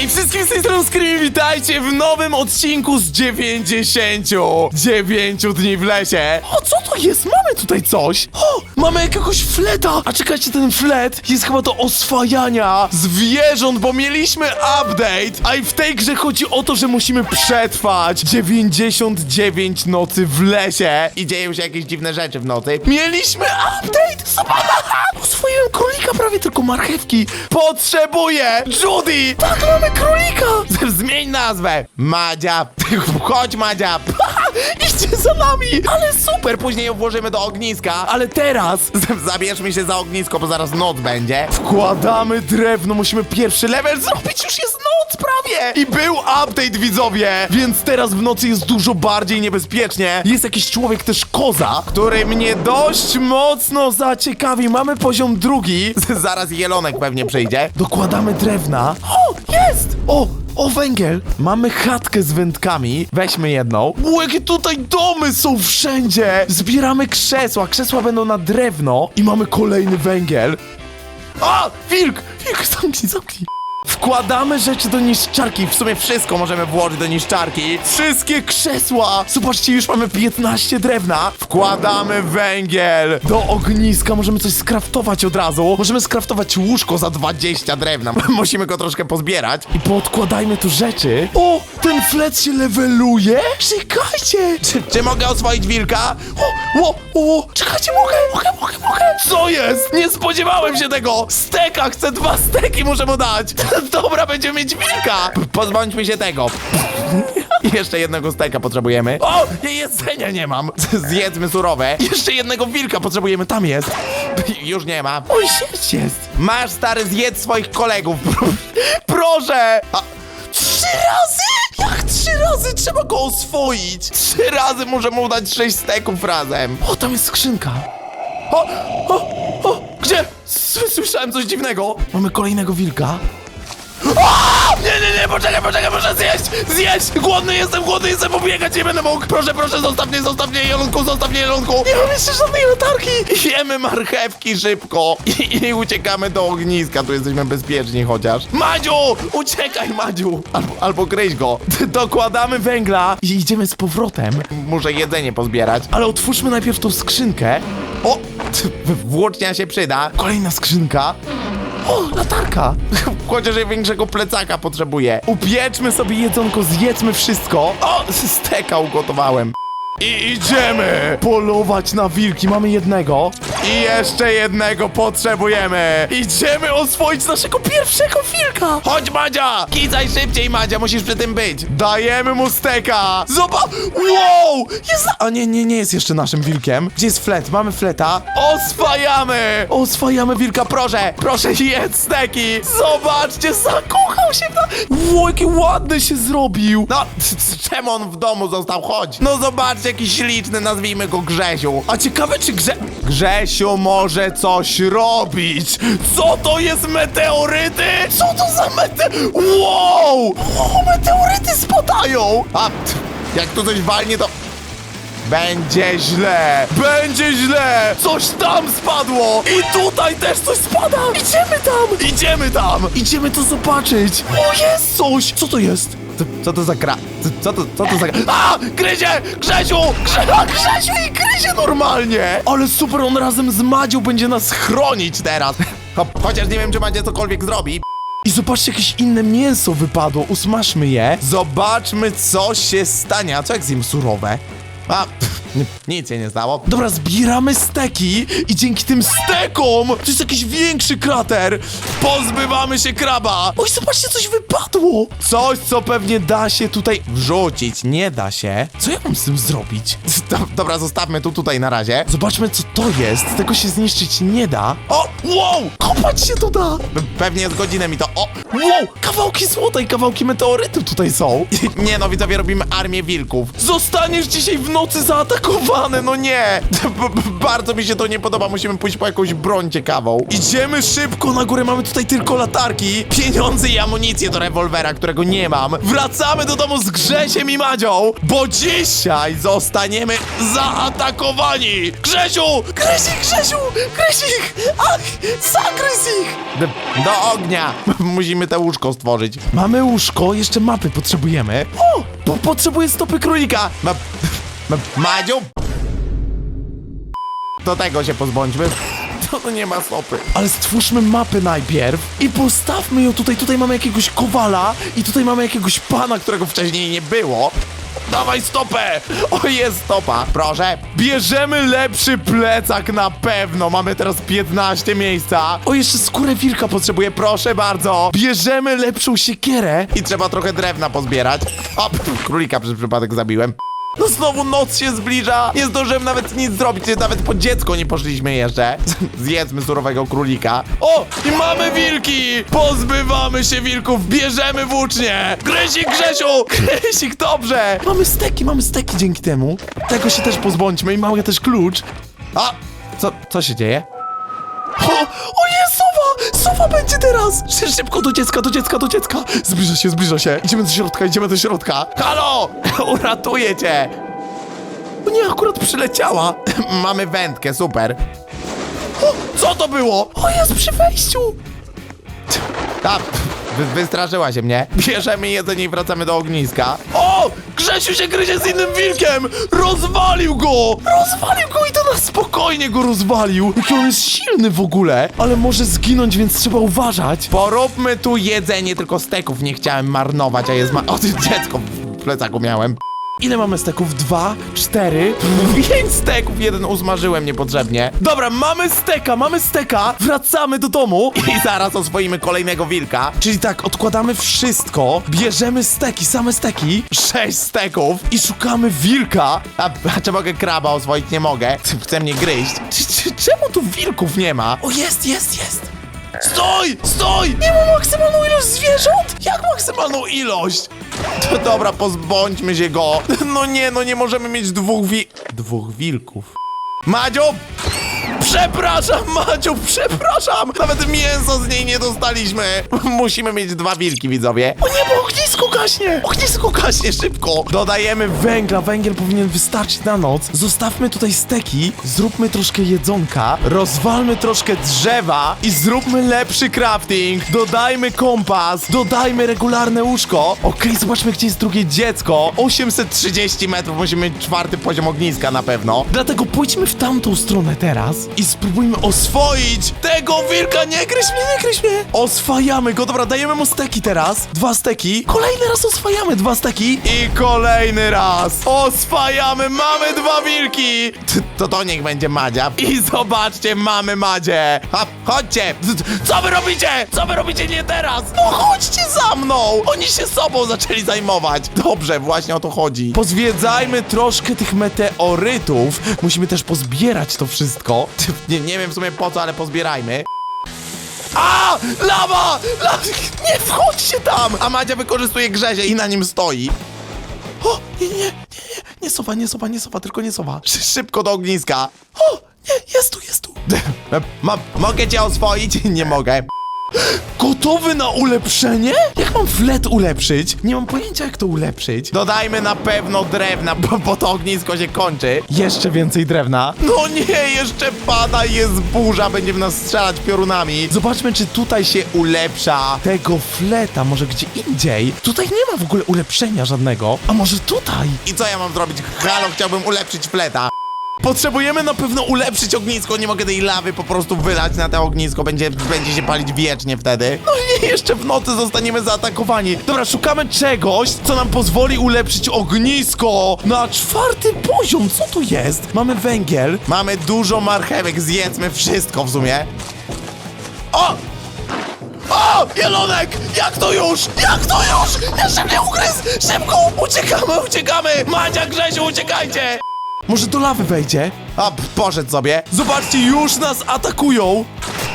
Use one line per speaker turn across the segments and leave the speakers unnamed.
Hej, wszystkim z tej strony Screamy, witajcie w nowym odcinku z 99 dni w lesie. O, co to jest? Mamy tutaj coś. O, mamy jakiegoś fleta. A czekajcie, ten flet jest chyba do oswajania zwierząt, bo mieliśmy update. A i w tej grze chodzi o to, że musimy przetrwać 99 nocy w lesie. I dzieją się jakieś dziwne rzeczy w nocy. Mieliśmy update! Zobacz! Oswoiłem królika prawie tylko marchewki. Potrzebuję Judy! Tak, mamy królika! Zmień nazwę. Madzia. Chodź, Madzia. Idźcie za nami! Ale super! Później ją włożymy do ogniska. Ale teraz zabierzmy się za ognisko, bo zaraz noc będzie. Wkładamy drewno, musimy pierwszy level zrobić. Już jest noc prawie! I był update, widzowie! Więc teraz w nocy jest dużo bardziej niebezpiecznie. Jest jakiś człowiek, też koza, który mnie dość mocno zaciekawi. Mamy poziom drugi. Zaraz jelonek pewnie przyjdzie. Dokładamy drewna. O, jest! O, o, węgiel! Mamy chatkę z wędkami. Weźmy jedną. O, jakie tutaj domy są wszędzie! Zbieramy krzesła. Krzesła będą na drewno. I mamy kolejny węgiel. O! Wilk! Wilk, zamknij, zamknij. Wkładamy rzeczy do niszczarki. W sumie wszystko możemy włożyć do niszczarki. Wszystkie krzesła! Zobaczcie, już mamy 15 drewna. Wkładamy węgiel do ogniska. Możemy coś skraftować od razu. Możemy skraftować łóżko za 20 drewna. Musimy go troszkę pozbierać. I poodkładajmy tu rzeczy. O! Ten flet się leveluje? Czekajcie! Czy, czy mogę oswoić wilka? O! O! O! Czekajcie, mogę! Mogę, mogę, mogę! Co jest? Nie spodziewałem się tego! Steka! Chcę dwa steki, muszę mu dać! Dobra, będziemy mieć wilka! Pozbądźmy się tego. I Jeszcze jednego steka potrzebujemy. O! Ja jedzenia nie mam! Zjedzmy surowe. Jeszcze jednego wilka potrzebujemy, tam jest. Już nie ma. Oj, sieć jest. Masz, stary, zjedz swoich kolegów. Proszę! A, Trzy razy? Jak trzy razy? Trzeba go oswoić. Trzy razy muszę mu dać sześć steków razem. O, tam jest skrzynka. O, o, o, gdzie? Słyszałem coś dziwnego. Mamy kolejnego wilka. A! Nie, nie, nie, poczekaj, poczekaj, muszę zjeść! Zjeść! Głodny jestem, głodny jestem, pobiegać nie będę mógł! Proszę, proszę, zostaw mnie, zostaw mnie, jelonku, zostaw mnie, jelonku! Nie mam jeszcze żadnej latarki! Jemy marchewki szybko i, i uciekamy do ogniska, tu jesteśmy bezpieczni chociaż. Madziu! Uciekaj, Madziu! Albo, albo gryź go. Dokładamy węgla i idziemy z powrotem. Muszę jedzenie pozbierać, ale otwórzmy najpierw tą skrzynkę. O! Włócznia się przyda. Kolejna skrzynka. O, latarka! Chociaż ja większego plecaka potrzebuję. Upieczmy sobie jedzonko, zjedzmy wszystko. O, steka ugotowałem. I idziemy polować na wilki. Mamy jednego. I jeszcze jednego potrzebujemy. Idziemy oswoić naszego pierwszego wilka. Chodź, Madzia! Kicaj szybciej, Madzia, musisz przy tym być. Dajemy mu steka. Zobacz! Wow! Jest... A nie, nie, nie jest jeszcze naszym wilkiem. Gdzie jest flet? Mamy fleta. Oswajamy! Oswajamy wilka, proszę! Proszę, jedz steki! Zobaczcie, zakochał się na... Wow, jaki ładny się zrobił! No, czemu on w domu został? Chodź! No zobaczcie, jaki śliczny, nazwijmy go Grzesiu. A ciekawe, czy Grze... Grzesiu może coś robić! Co to jest meteoryty? Co to za mete... Wow! Wow, meteoryty spadają! A, jak tu coś walnie, to... Będzie źle! Będzie źle! Coś tam spadło! I tutaj też coś spada! Idziemy tam! Idziemy tam! Idziemy to zobaczyć! O, jest coś! Co to jest? Co, to za gra? Co, to, co to za? A! Gryzie! Grzesiu! Grze, Grzesiu i gryzie normalnie! Ale super, on razem z Madzią będzie nas chronić teraz! Cho, chociaż nie wiem, czy Madzia cokolwiek zrobi. I zobaczcie, jakieś inne mięso wypadło. Usmażmy je. Zobaczmy, co się stanie. A co jak zjem surowe? A, pff, nic się nie stało. Dobra, zbieramy steki i dzięki tym stekom to jest jakiś większy krater. Pozbywamy się kraba. Oj, zobaczcie, coś wypadło. Coś, co pewnie da się tutaj wrzucić. Nie da się. Co ja mam z tym zrobić? Do, dobra, zostawmy tu tutaj na razie. Zobaczmy, co to jest. Tego się zniszczyć nie da. O, wow, kopać się to da. Pe- Pewnie z godzinę mi to... O, wow, kawałki złota i kawałki meteorytu tutaj są. Nie no, widzowie, robimy armię wilków. Zostaniesz dzisiaj w nocy zaatakowane, no nie! Bardzo mi się to nie podoba, musimy pójść po jakąś broń ciekawą. Idziemy szybko na górę, mamy tutaj tylko latarki, pieniądze i amunicję do rewolwera, którego nie mam. Wracamy do domu z Grzesiem i Madzią, bo dzisiaj zostaniemy zaatakowani! Grzesiu! Grzesik, Grzesiu! Grzesik! Ach, zagryz ich! Do, do ognia! Musimy te łóżko stworzyć. Mamy łóżko, jeszcze mapy potrzebujemy. O! Po, potrzebuję stopy królika! Ma, ma, Madziu! Do tego się pozbądźmy. To nie ma stopy. Ale stwórzmy mapę najpierw i postawmy ją tutaj. Tutaj mamy jakiegoś kowala i tutaj mamy jakiegoś pana, którego wcześniej nie było. Dawaj stopę! O, jest stopa, proszę. Bierzemy lepszy plecak na pewno. Mamy teraz 15 miejsca. O, jeszcze skórę wilka potrzebuję, proszę bardzo. Bierzemy lepszą siekierę i trzeba trochę drewna pozbierać. O, pff, królika przez przypadek zabiłem. No znowu noc się zbliża, nie zdążyłem nawet nic zrobić, nawet po dziecko nie poszliśmy jeszcze. Zjedzmy surowego królika. O, i mamy wilki! Pozbywamy się wilków, bierzemy włócznie! Grzesik, Grzesiu! Grzesik, dobrze! Mamy steki, mamy steki dzięki temu. Tego się też pozbądźmy i mamy też klucz. A, co, co się dzieje? O, o jest sowa! Będzie teraz! Szy- Szybko do dziecka, do dziecka, do dziecka! Zbliża się, zbliża się. Idziemy do środka, idziemy do środka. Halo! Uratuję cię! O nie, akurat przyleciała. Mamy wędkę, super. O, co to było? O, jest przy wejściu! A, wy, wystraszyła się mnie. Bierzemy jedzenie i wracamy do ogniska. O! Grzesiu się gryzie z innym wilkiem! Rozwalił go! Rozwalił go i to na spokojnie go rozwalił. Jaki on jest silny w ogóle. Ale może zginąć, więc trzeba uważać. Poróbmy tu jedzenie, tylko steków nie chciałem marnować, a jest ma... O, dziecko w plecaku miałem. Ile mamy steków? Dwa, cztery, pięć steków, jeden usmażyłem niepotrzebnie. Dobra, mamy steka, mamy steka, wracamy do domu i zaraz oswoimy kolejnego wilka. Czyli tak, odkładamy wszystko, bierzemy steki, same steki, sześć steków i szukamy wilka. A, a czy mogę kraba oswoić? Nie mogę. Chce mnie gryźć. Czemu tu wilków nie ma? O, jest, jest, jest. Stój! Stój! Nie ma maksymalną ilość zwierząt? Jak maksymalną ilość? To dobra, pozbądźmy się go. No nie, no nie możemy mieć dwóch wi... Dwóch wilków. Madziu! Przepraszam, Madziu, przepraszam! Nawet mięso z niej nie dostaliśmy. Musimy mieć dwa wilki, widzowie. O nie, bo ognisko gaśnie! Ognisko gaśnie, szybko! Dodajemy węgla, węgiel powinien wystarczyć na noc. Zostawmy tutaj steki, zróbmy troszkę jedzonka, rozwalmy troszkę drzewa i zróbmy lepszy crafting. Dodajmy kompas, dodajmy regularne łóżko. Okej, zobaczmy, gdzie jest drugie dziecko. 830 metrów, musimy mieć czwarty poziom ogniska na pewno. Dlatego pójdźmy w tamtą stronę teraz i spróbujmy oswoić tego wilka. Nie gryź mnie, nie gryź mnie. Oswajamy go, dobra, dajemy mu steki teraz. Dwa steki. Kolejny raz oswajamy dwa steki. I kolejny raz. Oswajamy, mamy dwa wilki. To to niech będzie Madzia. I zobaczcie, mamy Madzie. Ha, chodźcie. Co wy robicie? Co wy robicie nie teraz? No chodźcie za mną. Oni się sobą zaczęli zajmować. Dobrze, właśnie o to chodzi. Pozwiedzajmy troszkę tych meteorytów. Musimy też pozbierać to wszystko. Nie, nie wiem w sumie po co, ale pozbierajmy. A! Lawa! La... Nie wchodźcie tam! A Madzia wykorzystuje grzezie i na nim stoi. O! Nie, nie, nie, nie, nie sowa, nie sowa, nie sowa, tylko nie sowa. Szy szybko do ogniska. O! Nie, jest tu, jest tu. Ma, mogę cię oswoić? Nie mogę. Gotowy na ulepszenie? Jak mam flet ulepszyć? Nie mam pojęcia jak to ulepszyć. Dodajmy na pewno drewna, bo, bo to ognisko się kończy. Jeszcze więcej drewna. No nie, jeszcze pada jest burza, będzie w nas strzelać piorunami. Zobaczmy, czy tutaj się ulepsza tego fleta, może gdzie indziej. Tutaj nie ma w ogóle ulepszenia żadnego. A może tutaj? I co ja mam zrobić? Halo, chciałbym ulepszyć fleta. Potrzebujemy na pewno ulepszyć ognisko, nie mogę tej lawy po prostu wylać na to ognisko, będzie, będzie się palić wiecznie wtedy. No nie, jeszcze w nocy zostaniemy zaatakowani. Dobra, szukamy czegoś, co nam pozwoli ulepszyć ognisko na czwarty poziom, co tu jest? Mamy węgiel, mamy dużo marchewek, zjedzmy wszystko w sumie. O! O! Jelonek! Jak to już? Jak to już? Jeszcze mnie ugryzł! Szybko! Uciekamy, uciekamy! Madzia, Grzesiu, uciekajcie! Może do lawy wejdzie? A, poszedł sobie. Zobaczcie, już nas atakują.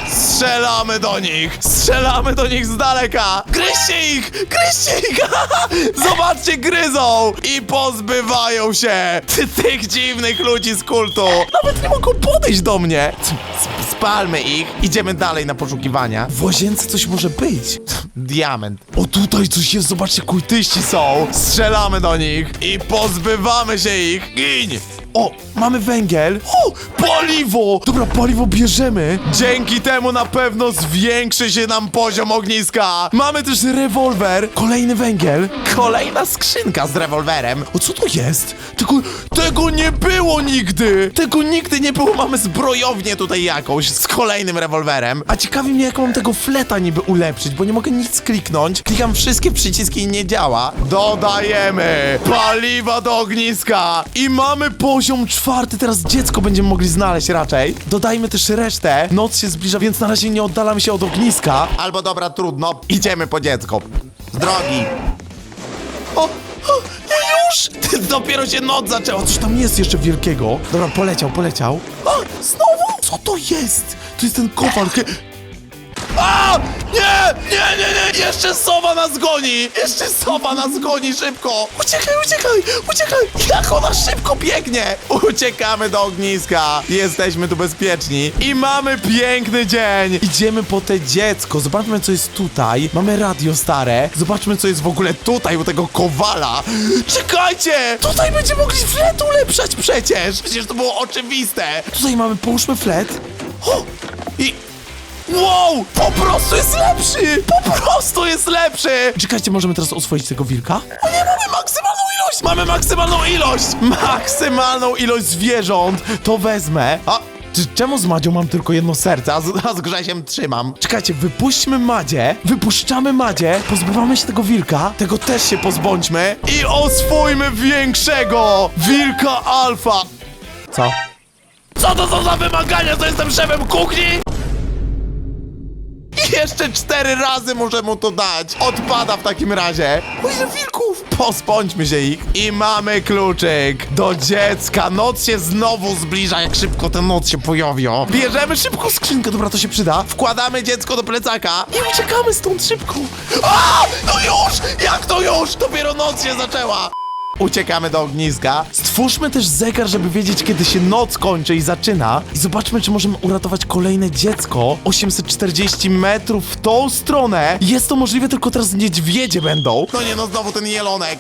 Strzelamy do nich! Strzelamy do nich z daleka! Gryźcie ich! Gryźcie ich! Zobaczcie, gryzą! I pozbywają się ty, tych dziwnych ludzi z kultu! Nawet nie mogą podejść do mnie! Sp- Spalmy ich, idziemy dalej na poszukiwania. W łazience coś może być. Diament. O, tutaj coś jest, zobaczcie, kultyści są! Strzelamy do nich i pozbywamy się ich! Gin! O, mamy węgiel. O, paliwo! Dobra, paliwo bierzemy. Dzięki temu na pewno zwiększy się nam poziom ogniska. Mamy też rewolwer. Kolejny węgiel. Kolejna skrzynka z rewolwerem. O, co to jest? Tego, tego nie było nigdy. Tego nigdy nie było. Mamy zbrojownię tutaj jakąś z kolejnym rewolwerem. A ciekawi mnie, jak mam tego fleta niby ulepszyć, bo nie mogę nic kliknąć. Klikam wszystkie przyciski i nie działa. Dodajemy paliwa do ogniska i mamy poziom czwarty. Teraz dziecko będziemy mogli znaleźć raczej. Dodajmy też resztę. Noc się zbliża, więc na razie nie oddalamy się od ogniska. Albo dobra, trudno. Idziemy po dziecko. Z drogi. O, już! Ty, dopiero się noc zaczęła. Coś tam jest jeszcze wielkiego. Dobra, poleciał, poleciał. O, znowu? Co to jest? To jest ten kowal. A! Nie! Nie, nie, nie! Jeszcze sowa nas goni! Jeszcze sowa nas goni szybko! Uciekaj, uciekaj! Uciekaj! Jak ona szybko biegnie! Uciekamy do ogniska! Jesteśmy tu bezpieczni i mamy piękny dzień! Idziemy po te dziecko, zobaczmy co jest tutaj. Mamy radio stare. Zobaczmy co jest w ogóle tutaj u tego kowala. Czekajcie! Tutaj będziemy mogli flet ulepszać przecież! Przecież to było oczywiste! Tutaj mamy, połóżmy flet. O! Wow! Po prostu jest lepszy! Po prostu jest lepszy! Czekajcie, możemy teraz oswoić tego wilka? O nie, mamy maksymalną ilość! Mamy maksymalną ilość! Maksymalną ilość zwierząt! To wezmę. A, czemu z Madzią mam tylko jedno serce, a z, a z Grzesiem trzymam? Czekajcie, wypuśćmy Madzie, wypuszczamy Madzie, pozbywamy się tego wilka, tego też się pozbądźmy i oswójmy większego! Wilka alfa! Co? Co to są za wymagania, że jestem szefem kuchni? Jeszcze cztery razy muszę mu to dać. Odpada w takim razie. O ile wilków! Pozbądźmy się ich. I mamy kluczyk do dziecka. Noc się znowu zbliża, jak szybko ta noc się pojawi. Bierzemy szybko skrzynkę, dobra, to się przyda. Wkładamy dziecko do plecaka i uciekamy stąd szybko. A! No już! Jak to już? Dopiero noc się zaczęła. Uciekamy do ogniska. Stwórzmy też zegar, żeby wiedzieć, kiedy się noc kończy i zaczyna. I zobaczmy, czy możemy uratować kolejne dziecko. 840 metrów w tą stronę. Jest to możliwe, tylko teraz niedźwiedzie będą. No nie, no znowu ten jelonek.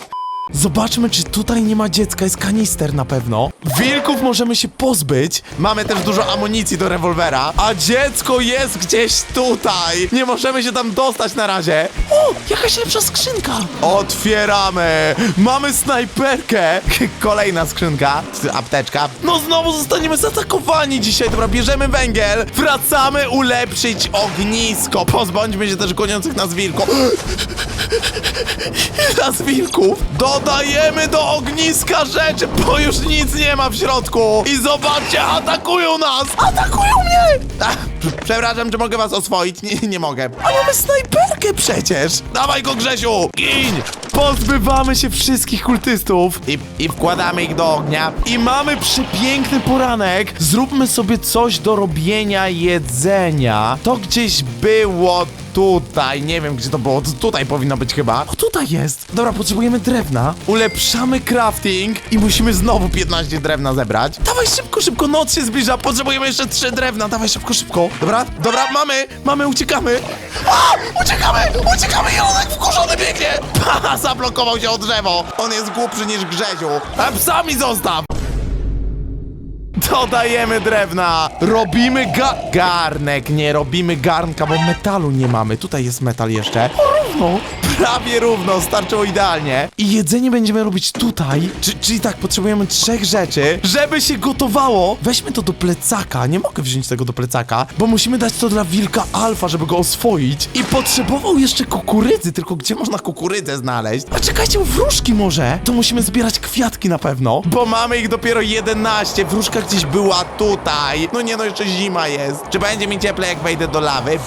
Zobaczmy, czy tutaj nie ma dziecka. Jest kanister na pewno. Wilków możemy się pozbyć. Mamy też dużo amunicji do rewolwera. A dziecko jest gdzieś tutaj. Nie możemy się tam dostać na razie. O, jakaś lepsza skrzynka. Otwieramy. Mamy snajperkę. Kolejna skrzynka. Apteczka. No znowu zostaniemy zaatakowani dzisiaj. Dobra, bierzemy węgiel. Wracamy ulepszyć ognisko. Pozbądźmy się też goniących nas wilków. nas wilków. Dodajemy do ogniska rzeczy, bo już nic nie ma w środku. I zobaczcie, atakują nas! Atakują mnie! Ach, przepraszam, czy mogę was oswoić? Nie, nie mogę. A mamy snajperkę przecież! Dawaj go, Grzesiu! Gin! Pozbywamy się wszystkich kultystów i, i wkładamy ich do ognia. I mamy przepiękny poranek. Zróbmy sobie coś do robienia jedzenia. To gdzieś było tutaj, nie wiem gdzie to było, to tutaj powinno być chyba. O, tutaj jest. Dobra, potrzebujemy drewna. Ulepszamy crafting i musimy znowu 15 drewna zebrać. Dawaj szybko, szybko, noc się zbliża, potrzebujemy jeszcze 3 drewna, dawaj szybko, szybko. Dobra, dobra, mamy, mamy, uciekamy. A, uciekamy, uciekamy, jelonek wkurzony biegnie. Ha, zablokował się o drzewo. On jest głupszy niż Grzesiu. A psami zostaw. Dodajemy drewna! Robimy ga... Garnek, nie robimy garnka, bo metalu nie mamy. Tutaj jest metal jeszcze. Równo! Prawie równo, starczyło idealnie. I jedzenie będziemy robić tutaj. Czy, czyli tak, potrzebujemy trzech rzeczy, żeby się gotowało. Weźmy to do plecaka. Nie mogę wziąć tego do plecaka, bo musimy dać to dla wilka alfa, żeby go oswoić. I potrzebował jeszcze kukurydzy, tylko gdzie można kukurydzę znaleźć? A czekajcie, wróżki może? To musimy zbierać kwiatki na pewno, bo mamy ich dopiero 11. Wróżka gdzieś była tutaj. No nie, no jeszcze zima jest. Czy będzie mi cieplej, jak wejdę do lawy?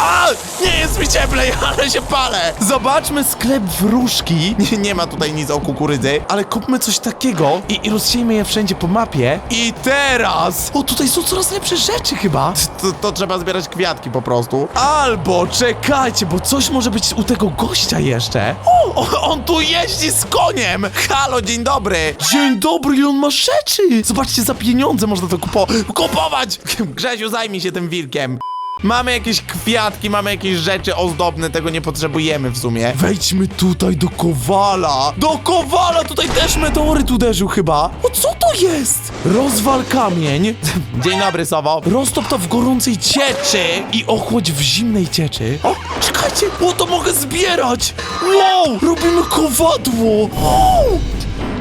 A! Nie jest mi cieplej, ale się palę! Zobaczmy sklep wróżki. Nie, nie ma tutaj nic o kukurydzy, ale kupmy coś takiego i, i rozsiejmy je wszędzie po mapie. I teraz! O, tutaj są coraz lepsze rzeczy chyba. To, to trzeba zbierać kwiatki po prostu. Albo czekajcie, bo coś może być u tego gościa jeszcze. O, o on tu jeździ z koniem! Halo, dzień dobry! Dzień dobry, i on ma rzeczy! Zobaczcie, za pieniądze można to kupo kupować! Grzesiu, zajmij się tym wilkiem. Mamy jakieś kwiatki, mamy jakieś rzeczy ozdobne, tego nie potrzebujemy w sumie. Wejdźmy tutaj do Kowala! Do Kowala! Tutaj też meteoryt uderzył chyba. O co to jest? Rozwal kamień. Dzień dobry, Sowo. Roztop to w gorącej cieczy i ochłodź w zimnej cieczy. O, czekajcie, o to mogę zbierać! Wow, robimy kowadło! Wow!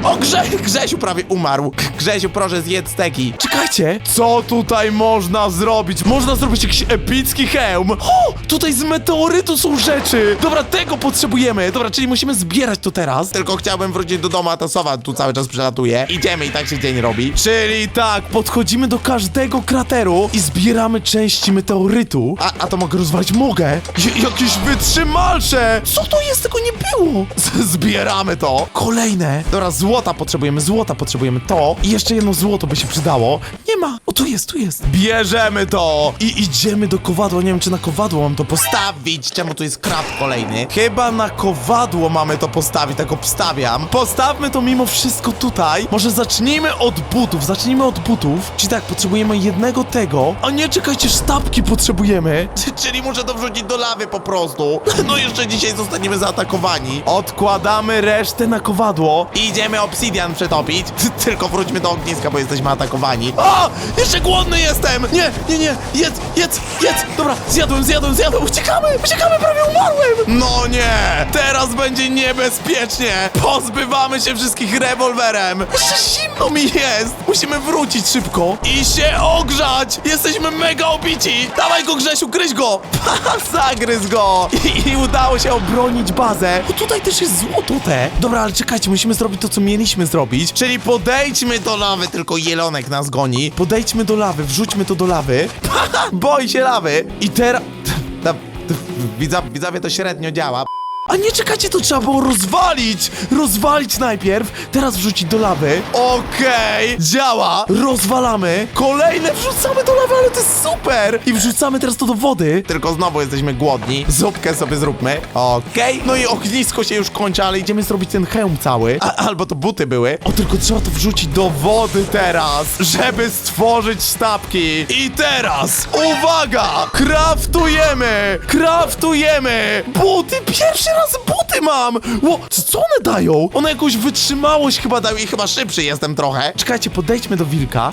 O, Grze Grzesiu prawie umarł. Grzesiu, proszę zjedz steki. Czekajcie, co tutaj można zrobić? Można zrobić jakiś epicki hełm. O, tutaj z meteorytu są rzeczy. Dobra, tego potrzebujemy. Dobra, czyli musimy zbierać to teraz. Tylko chciałbym wrócić do domu, a ta sowa tu cały czas przelatuje. Idziemy i tak się dzień robi. Czyli tak, podchodzimy do każdego krateru i zbieramy części meteorytu. A, a to mogę rozwalić? Mogę. J jakieś wytrzymalsze. Co to jest? Tego nie było. Z zbieramy to. Kolejne. Dobra, złota potrzebujemy, złota potrzebujemy. To i jeszcze jedno złoto by się przydało. Nie ma. O, tu jest, tu jest. Bierzemy to i idziemy do kowadła. Nie wiem, czy na kowadło mam to postawić. Czemu tu jest kraft kolejny? Chyba na kowadło mamy to postawić, tak obstawiam. Postawmy to mimo wszystko tutaj. Może zacznijmy od butów, zacznijmy od butów. Czyli tak, potrzebujemy jednego tego. A nie, czekajcie, sztabki potrzebujemy. Czyli muszę to wrzucić do lawy po prostu. No jeszcze dzisiaj zostaniemy zaatakowani. Odkładamy resztę na kowadło i idziemy obsidian przetopić. Tylko wróćmy do ogniska, bo jesteśmy atakowani. O! Jeszcze głodny jestem! Nie, nie, nie! Jedz, jedz, jedz! Dobra, zjadłem, zjadłem, zjadłem! Uciekamy! Uciekamy, prawie umarłem! No nie! Teraz będzie niebezpiecznie! Pozbywamy się wszystkich rewolwerem! Jeszcze zimno mi jest! Musimy wrócić szybko i się ogrzać! Jesteśmy mega obici! Dawaj go, Grzesiu, gryź go! Zagryz go! I, I udało się obronić bazę. O, tutaj też jest złoto te. Dobra, ale czekajcie, musimy zrobić to, co mieliśmy zrobić. Czyli podejdźmy do lawy, tylko jelonek nas goni. Podejdźmy do lawy, wrzućmy to do lawy. Boi się lawy. I teraz... Widzowie to średnio działa. A nie czekajcie, to trzeba było rozwalić! Rozwalić najpierw, teraz wrzucić do lawy. Okej, działa! Rozwalamy, kolejne wrzucamy do lawy, ale to jest super! I wrzucamy teraz to do wody. Tylko znowu jesteśmy głodni. Zupkę sobie zróbmy. Okej, no i ognisko się już kończy, ale idziemy zrobić ten hełm cały. A, albo to buty były. O, tylko trzeba to wrzucić do wody teraz, żeby stworzyć sztabki. I teraz, uwaga! Kraftujemy! Kraftujemy! Buty! Pierwszy raz buty mam! Ło, co, co one dają? One jakąś wytrzymałość chyba dają i chyba szybszy jestem trochę. Czekajcie, podejdźmy do wilka.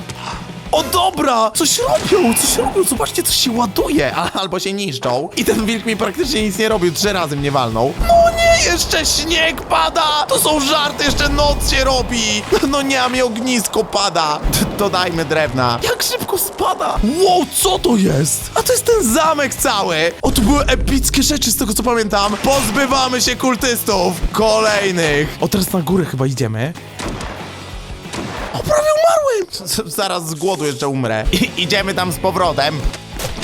O dobra! Coś robią, coś robią, zobaczcie, coś się ładuje, a, albo się niszczą. I ten wilk mi praktycznie nic nie robił, trzy razy mnie walnął. No nie, jeszcze śnieg pada! To są żarty, jeszcze noc się robi! No nie, a mi ognisko pada. Dodajmy drewna. Jak szybko spada! Wow, co to jest? A to jest ten zamek cały! O, tu były epickie rzeczy z tego co pamiętam. Pozbywamy się kultystów! Kolejnych! O, teraz na górę chyba idziemy. Umarłem! Zaraz z głodu jeszcze umrę. I, idziemy tam z powrotem.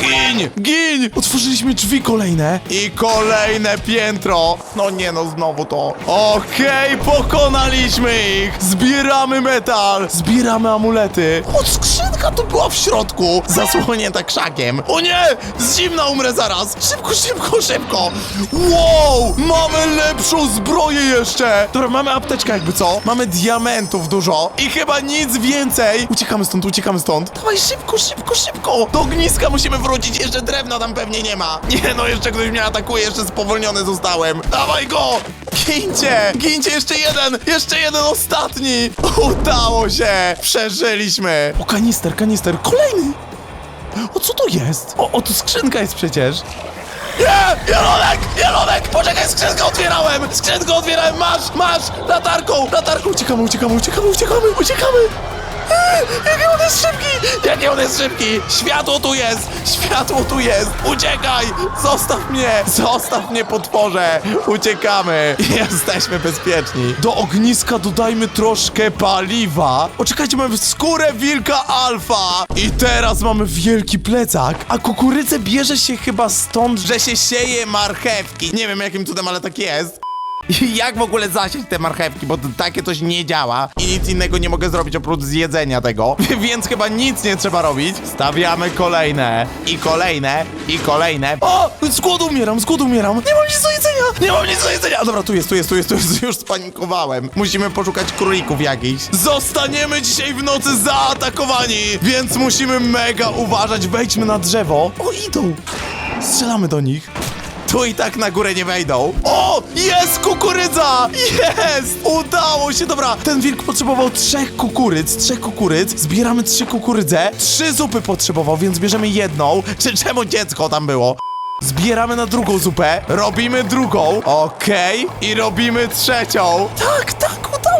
Gin! Gin! Otworzyliśmy drzwi kolejne. I kolejne piętro. No nie no, znowu to. Okej, pokonaliśmy ich. Zbieramy metal. Zbieramy amulety. O, skrzynka tu była w środku. Zasłonięta krzakiem. O nie! Z zimna umrę zaraz. Szybko, szybko, szybko. Wow! Mamy lepszą zbroję jeszcze. Dobra, mamy apteczkę jakby co. Mamy diamentów dużo. I chyba nic więcej. Uciekamy stąd, uciekamy stąd. Dawaj szybko, szybko, szybko. Do ogniska musimy wrócić. Jeszcze drewna tam pewnie nie ma. Nie no, jeszcze ktoś mnie atakuje. Jeszcze spowolniony zostałem. Dawaj go! Gincie! Gincie, jeszcze jeden! Jeszcze jeden ostatni! Udało się! Przeżyliśmy! O, kanister, kanister. Kolejny! O, co to jest? O, o, tu skrzynka jest przecież. Nie! Jelonek! Jelonek! Poczekaj, skrzynkę otwierałem! Skrzynkę otwierałem! Masz! Masz! Latarką! Latarką! Uciekamy, uciekamy, uciekamy, uciekamy, uciekamy! Jaki on jest szybki! Jaki on jest szybki! Światło tu jest! Światło tu jest! Uciekaj! Zostaw mnie! Zostaw mnie, potworze! Uciekamy! Jesteśmy bezpieczni. Do ogniska dodajmy troszkę paliwa. Oczekajcie, mamy skórę wilka alfa! I teraz mamy wielki plecak. A kukurydzę bierze się chyba stąd, że się sieje marchewki. Nie wiem jakim cudem, ale tak jest. Jak w ogóle zasieć te marchewki, bo takie coś nie działa i nic innego nie mogę zrobić oprócz zjedzenia tego, więc chyba nic nie trzeba robić. Stawiamy kolejne i kolejne i kolejne. O! Z głodu umieram, z głodu umieram. Nie mam nic do jedzenia, nie mam nic do jedzenia. Dobra, tu jest, tu jest, tu jest, tu jest, już spanikowałem. Musimy poszukać królików jakichś. Zostaniemy dzisiaj w nocy zaatakowani, więc musimy mega uważać. Wejdźmy na drzewo. O, idą. Strzelamy do nich. Tu i tak na górę nie wejdą. O! Jest kukurydza! Jest! Udało się! Dobra, ten wilk potrzebował trzech kukurydz, trzech kukurydz. Zbieramy trzy kukurydze. Trzy zupy potrzebował, więc bierzemy jedną. Czy czemu dziecko tam było? Zbieramy na drugą zupę, robimy drugą, okej, i robimy trzecią. Tak, tak,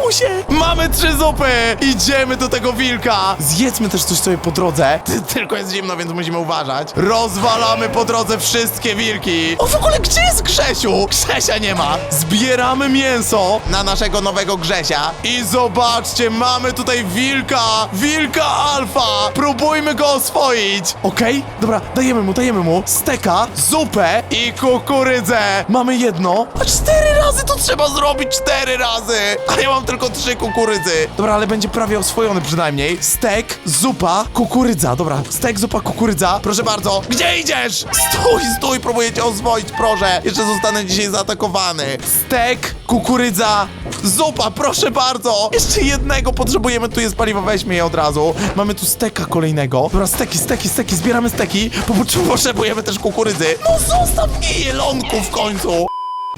udało. Mamy trzy zupy, idziemy do tego wilka. Zjedzmy też coś sobie po drodze. Ty, tylko jest zimno, więc musimy uważać. Rozwalamy po drodze wszystkie wilki. O, w ogóle gdzie jest Grzesiu? Grzesia nie ma. Zbieramy mięso na naszego nowego Grzesia. I zobaczcie, mamy tutaj wilka, wilka alfa. Próbujmy go oswoić. Okej, dobra, dajemy mu, dajemy mu steka, zupę i kukurydzę. Mamy jedno. A cztery razy to trzeba zrobić, cztery razy. A ja mam tylko trzy kukurydzy. Dobra, ale będzie prawie oswojony przynajmniej. Stek, zupa, kukurydza. Dobra, stek, zupa, kukurydza. Proszę bardzo. Gdzie idziesz? Stój, stój, próbuję cię oswoić, proszę. Jeszcze zostanę dzisiaj zaatakowany. Stek, kukurydza, zupa, proszę bardzo. Jeszcze jednego potrzebujemy, tu jest paliwo, weźmy je od razu. Mamy tu steka kolejnego. Dobra, steki, steki, steki, zbieramy steki. Potrzebujemy też kukurydzy. No zostaw mnie, jelonku, w końcu.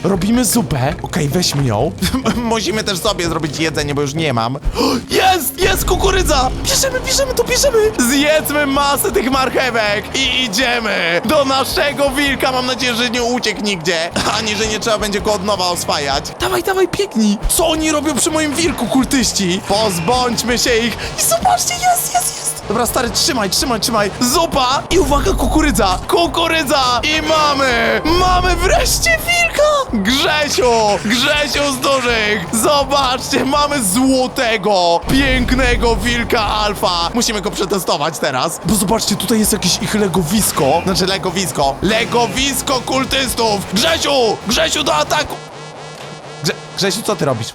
Robimy zupę. Okej, weźmy ją. Musimy też sobie zrobić jedzenie, bo już nie mam. Jest! Jest kukurydza! Bierzemy, bierzemy to, bierzemy! Zjedzmy masę tych marchewek i idziemy do naszego wilka. Mam nadzieję, że nie uciekł nigdzie, ani że nie trzeba będzie go od nowa oswajać. Dawaj, dawaj, biegnij! Co oni robią przy moim wilku, kultyści? Pozbądźmy się ich i zobaczcie, jest, jest, jest! Dobra, stary, trzymaj, trzymaj, trzymaj. Zupa i uwaga, kukurydza! Kukurydza! I mamy! Mamy wreszcie wilka! Grzesiu! Grzesiu z dużych! Zobaczcie, mamy złotego, pięknego wilka alfa. Musimy go przetestować teraz. Bo zobaczcie, tutaj jest jakieś ich legowisko. Znaczy legowisko. Legowisko kultystów! Grzesiu! Grzesiu do ataku! Grze Grzesiu, co ty robisz?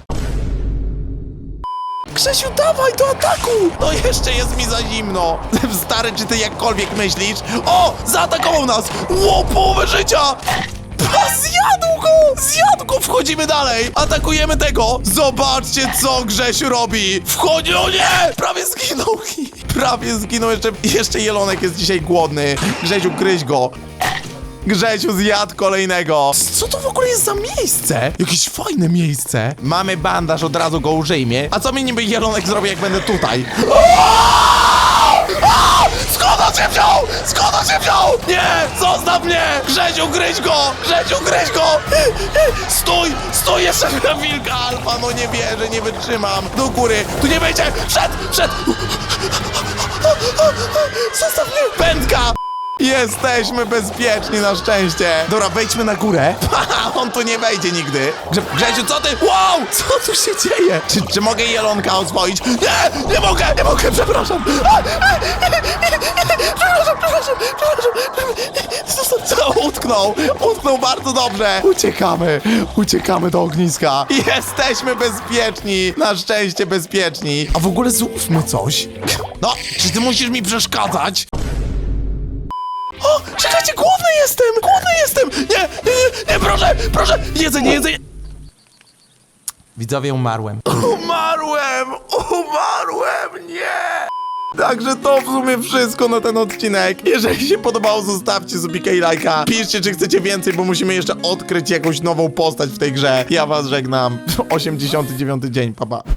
Grzesiu, dawaj do ataku! No jeszcze jest mi za zimno. Stary, czy ty jakkolwiek myślisz? O! Zaatakował nas! Ło, połowę życia! Zjadł go! Zjadł go! Wchodzimy dalej! Atakujemy tego! Zobaczcie, co Grzesiu robi! Wchodzi, o nie! Prawie zginął! Prawie zginął, jeszcze, jeszcze Jelonek jest dzisiaj głodny. Grzesiu, gryź go! Grzesiu zjadł kolejnego. Co to w ogóle jest za miejsce? Jakieś fajne miejsce. Mamy bandaż, od razu go użyjmy. A co mi niby Jelonek zrobi, jak będę tutaj? Skąd on się wziął? Skąd on się wziął? Nie! Zostaw mnie! Grzesiu, gryź go! Grzesiu, gryź go! Stój! Stój jeszcze na wilka alfa! No nie wierzę, nie wytrzymam! Do góry! Tu nie wejdzie! Wszedł! Wszedł! Zostaw mnie! Pędka! Jesteśmy bezpieczni na szczęście. Dobra, wejdźmy na górę. Haha, on tu nie wejdzie nigdy. Grze Grzesiu, co ty? Wow! Co tu się dzieje? Czy, czy mogę jelonka oswoić? Nie! Nie mogę! Nie mogę! Przepraszam! Przepraszam, przepraszam, przepraszam. Co? Utknął! Utknął bardzo dobrze! Uciekamy! Uciekamy do ogniska. Jesteśmy bezpieczni! Na szczęście bezpieczni. A w ogóle złówmy coś. No, czy ty musisz mi przeszkadzać? O, czekajcie, głodny jestem! Głodny jestem! Nie, nie, nie, nie, proszę, proszę! Jedzenie, jedzenie! Widzowie, umarłem. Umarłem! Umarłem! Nie! Także to w sumie wszystko na ten odcinek. Jeżeli się podobało, zostawcie subika i lajka. Piszcie, czy chcecie więcej, bo musimy jeszcze odkryć jakąś nową postać w tej grze. Ja was żegnam. 89 dzień, papa.